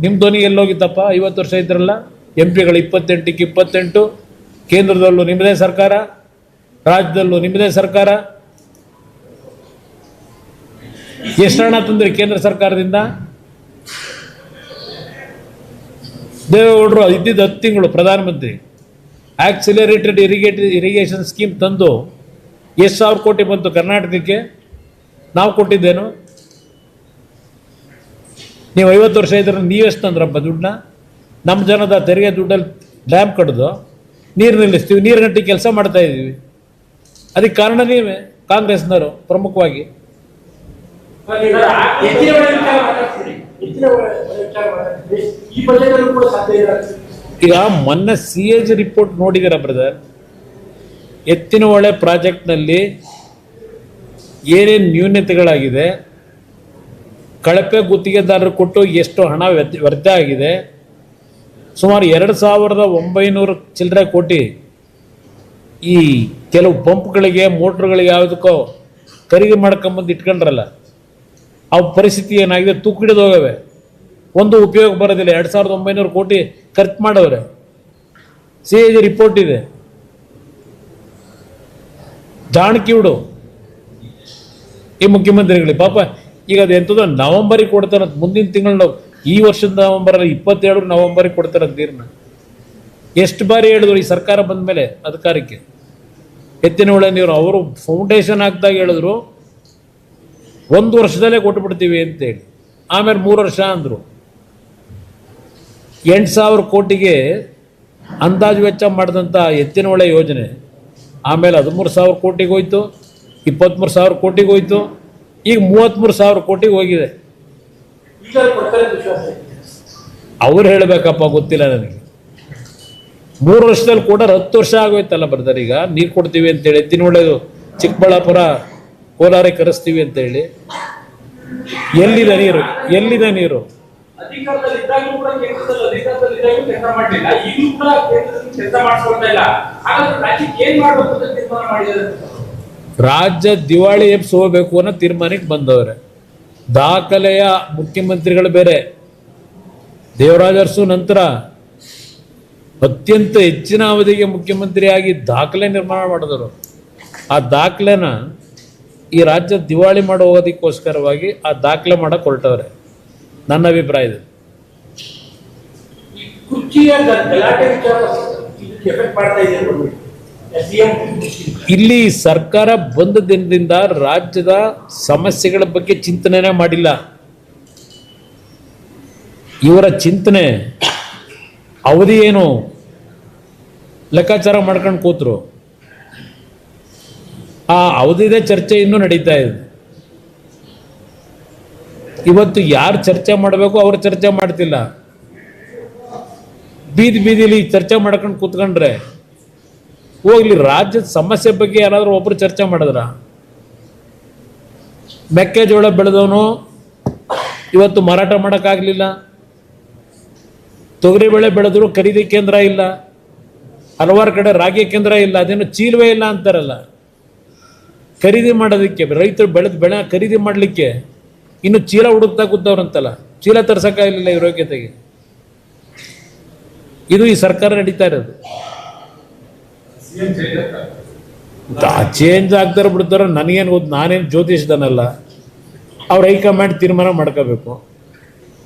ನಿಮ್ಮ ಧ್ವನಿ ಎಲ್ಲೋಗಿತ್ತಪ್ಪ? ಐವತ್ತು ವರ್ಷ ಇದ್ರಲ್ಲ ಎಂ ಪಿಗಳು ಇಪ್ಪತ್ತೆಂಟಕ್ಕೆ ಇಪ್ಪತ್ತೆಂಟು, ಕೇಂದ್ರದಲ್ಲೂ ನಿಮ್ಮದೇ ಸರ್ಕಾರ, ರಾಜ್ಯದಲ್ಲೂ ನಿಮ್ಮದೇ ಸರ್ಕಾರ. ಎಷ್ಟು ಹಣ ತಂದ್ರಿ ಕೇಂದ್ರ ಸರ್ಕಾರದಿಂದ? ದೇವೇಗೌಡರು ಇದ್ದಿದ್ದ ಹತ್ತು ತಿಂಗಳು ಪ್ರಧಾನಮಂತ್ರಿ. ಆಕ್ಸಿಲರೇಟೆಡ್ ಇರಿಗೇಟ್ ಇರಿಗೇಷನ್ ಸ್ಕೀಮ್ ತಂದು ಎಷ್ಟು ಸಾವಿರ ಕೋಟಿ ಬಂತು ಕರ್ನಾಟಕಕ್ಕೆ? ನಾವು ಕೊಟ್ಟಿದ್ದೇನು? ನೀವು ಐವತ್ತು ವರ್ಷ ಇದ್ರೆ ನೀವೆಷ್ಟು ತಂದ್ರಪ್ಪ ದುಡ್ಡನ್ನ? ನಮ್ಮ ಜನದ ತೆರಿಗೆ ದುಡ್ಡಲ್ಲಿ ಡ್ಯಾಮ್ ಕಡ್ದು ನೀರು ನಿಲ್ಲಿಸ್ತೀವಿ ನೀರು ಗಂಟೆ ಕೆಲಸ ಮಾಡ್ತಾ ಇದ್ದೀವಿ ಅದಕ್ಕೆ ಕಾರಣ ನೀವೇ ಕಾಂಗ್ರೆಸ್ನವರು ಪ್ರಮುಖವಾಗಿ. ಈಗ ಮೊನ್ನೆ ಸಿ ಎ ಜಿ ರಿಪೋರ್ಟ್ ನೋಡಿದಿರ ಬ್ರದರ್ ಎತ್ತಿನ ಹೊಳೆ ಪ್ರಾಜೆಕ್ಟ್ನಲ್ಲಿ ಏನೇನು ನ್ಯೂನ್ಯತೆಗಳಾಗಿದೆ ಕಳಪೆ ಗುತ್ತಿಗೆದಾರರು ಕೊಟ್ಟು ಎಷ್ಟು ಹಣ ವ್ಯರ್ಥ ಆಗಿದೆ. ಸುಮಾರು ಎರಡು ಸಾವಿರದ ಒಂಬೈನೂರು ಚಿಲ್ಲರೆ ಕೋಟಿ ಈ ಕೆಲವು ಪಂಪ್ಗಳಿಗೆ ಮೋಟ್ರ್ಗಳಿಗೆ ಯಾವುದಕ್ಕೋ ಖರೀದಿ ಮಾಡ್ಕೊಂಬಂದು ಇಟ್ಕೊಂಡ್ರಲ್ಲ, ಆ ಪರಿಸ್ಥಿತಿ ಏನಾಗಿದೆ? ಹೋಗವೆ. ಒಂದು ಉಪಯೋಗ ಬರೋದಿಲ್ಲ. ಎರಡು ಸಾವಿರದ ಒಂಬೈನೂರು ಕೋಟಿ ಖರ್ಚು ಮಾಡವ್ರೆ. ಸಿ ಎ ಜಿ ರಿಪೋರ್ಟ್ ಇದೆ. ಜಾಣಕಿ ಬಿಡು ಈ ಮುಖ್ಯಮಂತ್ರಿಗಳಿಗೆ ಪಾಪ ಈಗ ಅದು ಎಂಥದ್ದು? ನವಂಬರಿಗೆ ಕೊಡ್ತಾರೆ ಮುಂದಿನ ತಿಂಗಳು ನಾವು ಈ ವರ್ಷದ ನವಂಬರಲ್ಲಿ ಇಪ್ಪತ್ತೆರಡು ನವಂಬರಿಗೆ ಕೊಡ್ತಾರೆ ನೀರನ್ನ ಎಷ್ಟು ಬಾರಿ ಹೇಳಿದ್ರು ಈ ಸರ್ಕಾರ ಬಂದ ಮೇಲೆ ಅಧಿಕಾರಕ್ಕೆ? ಎತ್ತಿನ ನೀರು ಅವರು ಫೌಂಡೇಶನ್ ಹಾಕ್ದಾಗ ಹೇಳಿದ್ರು, ಒಂದು ವರ್ಷದಲ್ಲೇ ಕೊಟ್ಬಿಡ್ತೀವಿ ಅಂತೇಳಿ. ಆಮೇಲೆ ಮೂರು ವರ್ಷ ಅಂದರು. ಎಂಟು ಸಾವಿರ ಕೋಟಿಗೆ ಅಂದಾಜು ವೆಚ್ಚ ಮಾಡಿದಂಥ ಎತ್ತಿನ ಒಳ್ಳೆ ಯೋಜನೆ, ಆಮೇಲೆ ಹದಿಮೂರು ಸಾವಿರ ಕೋಟಿಗೆ ಹೋಯ್ತು ಇಪ್ಪತ್ತ್ಮೂರು ಸಾವಿರ ಕೋಟಿಗೆ ಹೋಯ್ತು ಈಗ ಮೂವತ್ತ್ಮೂರು ಸಾವಿರ ಕೋಟಿಗೆ ಹೋಗಿದೆ. ಅವ್ರು ಹೇಳಬೇಕಪ್ಪ ಗೊತ್ತಿಲ್ಲ ನನಗೆ. ಮೂರು ವರ್ಷದಲ್ಲಿ ಕೂಡ ಹತ್ತು ವರ್ಷ ಆಗೋಯ್ತಲ್ಲ ಬರ್ತಾರೆ ಈಗ ನೀರು ಕೊಡ್ತೀವಿ ಅಂತೇಳಿ ಎತ್ತಿನ ಒಳ್ಳೆಯದು ಚಿಕ್ಕಬಳ್ಳಾಪುರ ಕೋಲಾರಕ್ಕೆ ಕರೆಸ್ತೀವಿ ಅಂತೇಳಿ ಎಲ್ಲಿದೆ ನೀರು? ಎಲ್ಲಿದೆ ನೀರು? ಅಧಿಕಾರದಲ್ಲಿ ರಾಜ್ಯ ದಿವಾಳಿ ಎಪ್ಸ್ ಹೋಗ್ಬೇಕು ಅನ್ನೋ ತೀರ್ಮಾನಕ್ಕೆ ಬಂದವ್ರೆ. ದಾಖಲೆಯ ಮುಖ್ಯಮಂತ್ರಿಗಳು ಬೇರೆ. ದೇವರಾಜ ಅರಸು ನಂತರ ಅತ್ಯಂತ ಹೆಚ್ಚಿನ ಅವಧಿಗೆ ಮುಖ್ಯಮಂತ್ರಿಯಾಗಿ ದಾಖಲೆ ನಿರ್ಮಾಣ ಮಾಡಿದರು ಆ ದಾಖಲೆನ ಈ ರಾಜ್ಯ ದಿವಾಳಿ ಮಾಡೋ ಹೋಗೋದಕ್ಕೋಸ್ಕರವಾಗಿ ಆ ದಾಖಲೆ ಮಾಡಕ್ಕೆ ಹೊರಟವ್ರೆ. ನನ್ನ ಅಭಿಪ್ರಾಯ ಇದೆ. ಕುರ್ಚಿಯ ಗಲಾಟೆ ವಿಚಾರ ಎಫೆಕ್ಟ್ ಮಾಡ್ತಾ ಇದೆ ಇಲ್ಲಿ ಸರ್ಕಾರ ಬಂದ ದಿನದಿಂದ ರಾಜ್ಯದ ಸಮಸ್ಯೆಗಳ ಬಗ್ಗೆ ಚಿಂತನೆನೇ ಮಾಡಿಲ್ಲ. ಇವರ ಚಿಂತನೆ, ಅವಧಿ ಏನು? ಲೆಕ್ಕಾಚಾರ ಮಾಡ್ಕೊಂಡು ಕೂತ್ರು. ಆ ಅವಧಿದೇ ಚರ್ಚೆ ಇನ್ನೂ ನಡೀತಾ ಇದೆ. ಇವತ್ತು ಯಾರು ಚರ್ಚೆ ಮಾಡಬೇಕು ಅವ್ರು ಚರ್ಚೆ ಮಾಡ್ತಿಲ್ಲ. ಬೀದಿ ಬೀದಿಲಿ ಚರ್ಚೆ ಮಾಡ್ಕೊಂಡು ಕೂತ್ಕೊಂಡ್ರೆ ಹೋಗ್ಲಿ ರಾಜ್ಯದ ಸಮಸ್ಯೆ ಬಗ್ಗೆ ಯಾರಾದರೂ ಒಬ್ರು ಚರ್ಚೆ ಮಾಡಿದ್ರ? ಮೆಕ್ಕೆಜೋಳ ಬೆಳೆದವನು ಇವತ್ತು ಮಾರಾಟ ಮಾಡೋಕ್ಕಾಗಲಿಲ್ಲ. ತೊಗರಿಬೇಳೆ ಬೆಳೆದ್ರು ಖರೀದಿ ಕೇಂದ್ರ ಇಲ್ಲ. ಹಲವಾರು ಕಡೆ ರಾಗಿ ಕೇಂದ್ರ ಇಲ್ಲ. ಅದೇನು ಚೀಲವೇ ಇಲ್ಲ ಅಂತಾರಲ್ಲ. ಖರೀದಿ ಮಾಡೋದಕ್ಕೆ, ರೈತರು ಬೆಳೆದ ಬೆಳೆ ಖರೀದಿ ಮಾಡಲಿಕ್ಕೆ ಇನ್ನು ಚೀಲ ಹುಡುಕ್ತಾ ಕೂತವ್ರಂತಲ್ಲ. ಚೀಲ ತರ್ಸಕ್ಕಾಗಲಿಲ್ಲ ಇವ್ರ ಯೋಗ್ಯತೆಗೆ ಇದು ಈ ಸರ್ಕಾರ ನಡೀತಾ ಇರೋದು. ಚೇಂಜ್ ಆಗ್ತಾರ ಬಿಡ್ತಾರ ನನಗೇನು ಗೊತ್ತು ನಾನೇನು ಜ್ಯೋತಿಷ್ದನಲ್ಲ ಅವ್ರ ಹೈಕಮಾಂಡ್ ತೀರ್ಮಾನ ಮಾಡ್ಕೋಬೇಕು.